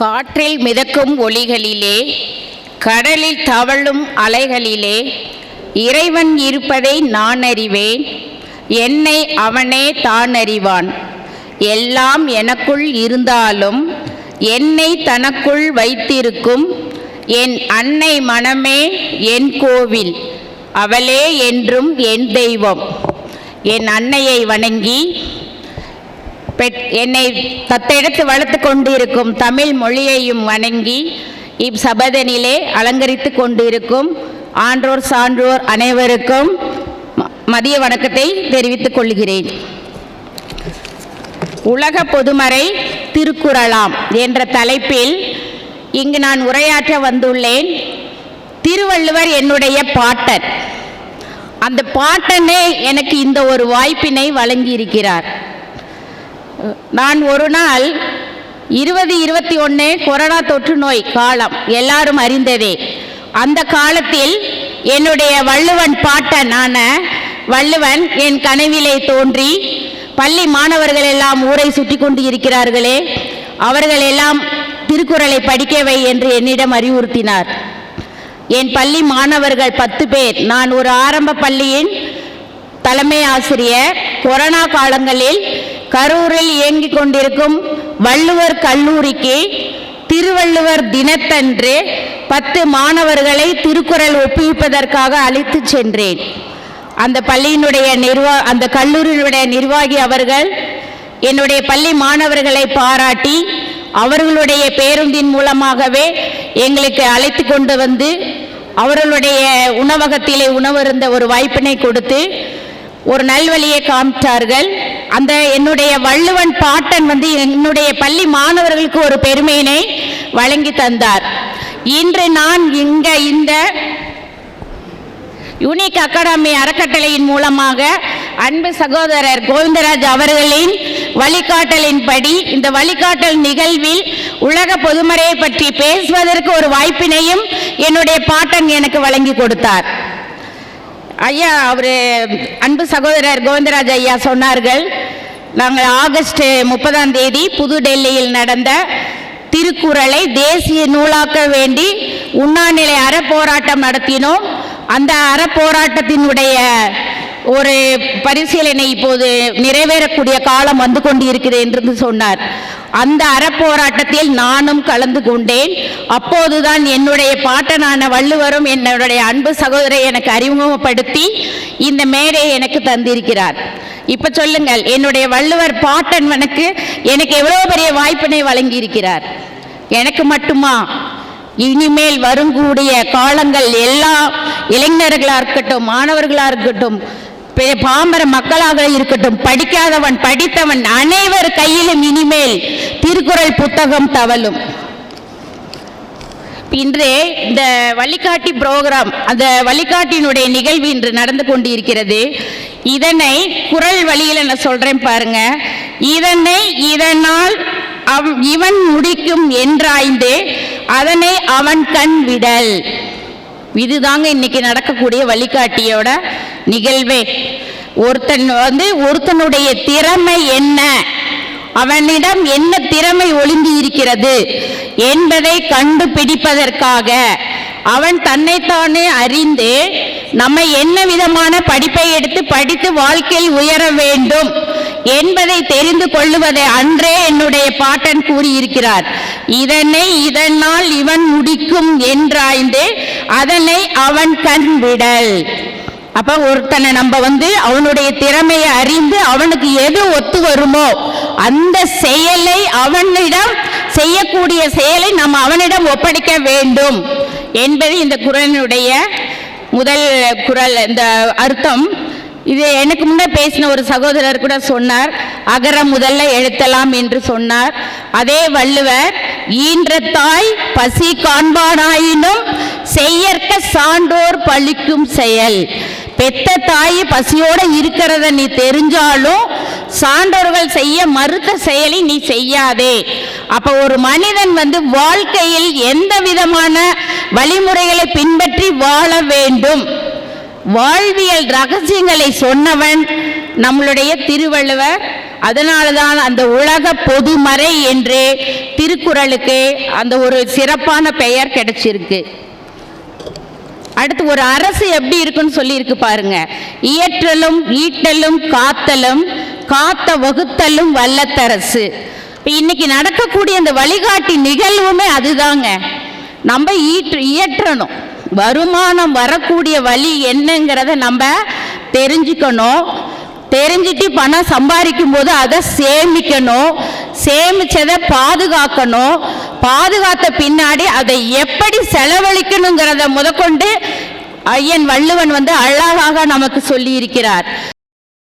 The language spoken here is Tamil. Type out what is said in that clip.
காற்றில் மிதக்கும் ஒளிகளிலே கடலில் தவழும் அலைகளிலே இறைவன் இருப்பதை நான் அறிவேன் என்னை அவனே தான் அறிவான். எல்லாம் எனக்குள் இருந்தாலும் என்னை தனக்குள் வைத்திருக்கும் என் அன்னை மனமே என் கோவில் அவளே என்றும் என் தெய்வம். என் அன்னையை வணங்கி என்னை தத்தெடுத்து வளர்த்து கொண்டிருக்கும் தமிழ் மொழியையும் வணங்கி இச்சபதனிலே அலங்கரித்து கொண்டிருக்கும் ஆன்றோர் சான்றோர் அனைவருக்கும் ம- மதிய வணக்கத்தை தெரிவித்துக் கொள்கிறேன். உலக பொதுமறை திருக்குறளாம் என்ற தலைப்பில் இங்கு நான் உரையாற்ற வந்துள்ளேன். திருவள்ளுவர் என்னுடைய பாட்டன். அந்த பாட்டனே எனக்கு இந்த ஒரு வாய்ப்பினை வழங்கியிருக்கிறார். நான் ஒரு நாள் இருபது இருபத்தி ஒன்று கொரோனா தொற்று நோய் காலம் எல்லாரும் அறிந்ததே. அந்த காலத்தில் என்னுடைய வள்ளுவன் பாட்டனான வள்ளுவன் என் கனவிலே தோன்றி பள்ளி மாணவர்கள் எல்லாம் ஊரை சுற்றி கொண்டு இருக்கிறார்களே அவர்கள் எல்லாம் திருக்குறளை படிக்கவை என்று என்னிடம் அறிவுறுத்தினார். என் பள்ளி மாணவர்கள் பத்து பேர். நான் ஒரு ஆரம்ப பள்ளியின் தலைமை ஆசிரியர். கொரோனா காலங்களில் கரூரில் இயங்கிக் கொண்டிருக்கும் வள்ளுவர் கல்லூரிக்கு திருவள்ளுவர் தினத்தன்று பத்து மாணவர்களை திருக்குறள் ஒப்புவிப்பதற்காக அழைத்து சென்றேன். அந்த பள்ளியினுடைய நிர்வா அந்த கல்லூரியினுடைய நிர்வாகி அவர்கள் என்னுடைய பள்ளி மாணவர்களை பாராட்டி அவர்களுடைய பேருந்தின் மூலமாகவே எங்களுக்கு அழைத்து கொண்டு வந்து அவர்களுடைய உணவகத்திலே உணவருந்த ஒரு வாய்ப்பினை கொடுத்து ஒரு நல்வழியை காமித்தார்கள் அந்த என்னுடைய வள்ளுவன் பாட்டன் வந்து என்னுடைய பள்ளி மாணவர்களுக்கு ஒரு பெருமையினை வழங்கி தந்தார். இன்று நான் இங்க இந்த யூனிக் அகாடமி அறக்கட்டளையின் மூலமாக அன்பு சகோதரர் கோவிந்தராஜ் அவர்களின் வழிகாட்டலின்படி இந்த வழிகாட்டல் நிகழ்வில் உலக பொதுமறையை பற்றி பேசுவதற்கு ஒரு வாய்ப்பினையும் என்னுடைய பாட்டன் எனக்கு வழங்கி கொடுத்தார். ஐயா அவர் அன்பு சகோதரர் கோவிந்தராஜ் ஐயா சொன்னார்கள் நாங்கள் ஆகஸ்ட் முப்பதாம் தேதி புதுடெல்லியில் நடந்த திருக்குறளை தேசிய நூலாக்க வேண்டி உண்ணாநிலை அறப்போராட்டம் நடத்தினோம். அந்த அறப்போராட்டத்தினுடைய ஒரு பரிசீலனை இப்போது நிறைவேறக்கூடிய காலம் வந்து கொண்டு இருக்கிறது என்று சொன்னார். அந்த அறப்போராட்டத்தில் நானும் கலந்து கொண்டேன். அப்போதுதான் என்னுடைய பாட்டனான வள்ளுவரும் என்னுடைய அன்பு சகோதரை எனக்கு அறிமுகப்படுத்தி இந்த மேடை எனக்கு தந்திருக்கிறார். இப்ப சொல்லுங்கள் என்னுடைய வள்ளுவர் பாட்டன் எனக்கு எனக்கு எவ்வளவு பெரிய வாய்ப்பினை வழங்கி இருக்கிறார் எனக்கு மட்டுமா? இனிமேல் வருங்கூடிய காலங்கள் எல்லா இளைஞர்களாக இருக்கட்டும் மாணவர்களாக இருக்கட்டும் பே- பாமர மக்களாக இருக்கட்டும் படிக்காதவன் படித்தவன் அனைவர் கையிலும் இனிமேல் திருக்குறள் புத்தகம் தவழும். இன்று இந்த வழிகாட்டி புரோகிராம் அந்த வழிகாட்டியினுடைய நிகழ்வு இன்று நடந்து கொண்டிருக்கிறது. இதனை குரல் வழியில் நான் சொல்றேன் பாருங்க. இதனை இதனால் அவ் இவன் முடிக்கும் என்றாய்ந்து அதனை அவன் கண் விடல். இதுதாங்க இன்னைக்கு நடக்கக்கூடிய வழிகாட்டியோட நிகழ்வே. ஒருத்தன் வந்து ஒருத்தனுடைய திறமை என்ன? அவனிடம் என்ன திறமை ஒளிந்து இருக்கிறது என்பதை கண்டுபிடிப்பதற்காக அவன் தன்னைத்தானே அறிந்து நம்ம என்ன விதமான படிப்பை எடுத்து படித்து வாழ்க்கையில் உயர வேண்டும் என்பதை தெரிந்து கொள்ளுவதை அன்றே என்னுடைய பாட்டன் கூறியிருக்கிறார். இதனை இதனால் இவன் முடிக்கும் என்றாய்ந்து அதனை அவன் கண் விடல். அப்ப ஒருத்தனை நம்ம வந்து அவனுடைய திறமையை அறிந்து அவனுக்கு எது ஒத்து வருமோ அந்த செயலை அவனிடம் செய்யக்கூடிய செயலை நம்ம அவனிடம் ஒப்படைக்க வேண்டும் என்பது இந்த குரலினுடைய முதல் குரல். இந்த அர்த்தம். இது எனக்கு முன்னே பேசின ஒரு சகோதரர் கூட சொன்னார் அகர முதல்ல எழுத்தலாம் என்று சொன்னார். அதே வள்ளுவர் ஈன்ற தாய் பசி காண்பானாயினும் செய்யற்க சான்றோர் பழிக்கும் செயல். பெத்த தாய் பசியோட இருக்கிறத நீ தெரிஞ்சாலும் சான்றோர்கள் செய்ய மறுத்த செயலை நீ செய்யாதே. அப்ப ஒரு மனிதன் வந்து வாழ்க்கையில் எந்த விதமான வழிமுறைகளை பின்பற்றி வாழ வேண்டும்? வாழ்வியல் ரகசியங்களை சொன்னவன் நம்மளுடைய திருவள்ளுவர். அதனால தான் அந்த உலக பொதுமறை என்று திருக்குறளுக்கு அந்த ஒரு சிறப்பான பெயர் கிடைச்சிருக்கு. அடுத்து ஒரு அரசு எப்படி இருக்குன்னு சொல்லியிருக்கு பாருங்க. இயற்றலும் ஈட்டலும் காத்தலும் காத்த வகுத்தலும் வல்லத்தரசு. இப்போ இன்னைக்கு நடக்கக்கூடிய அந்த வழிகாட்டி நிகழ்வுமே அதுதாங்க. நம்ம ஈற்று இயற்றணும். வருமானம் வரக்கூடிய வழி என்னங்கிறத நம்ம தெரிஞ்சுக்கணும். தெரிஞ்சுட்டு பணம் சம்பாதிக்கும் போது அதை சேமிக்கணும். சேமிச்சதை பாதுகாக்கணும். பாதுகாத்த பின்னாடி அதை எப்படி செலவழிக்கணுங்கிறத முதற்கொண்டு ஐயன் வள்ளுவன் வந்து அழகாக நமக்கு சொல்லி இருக்கிறார்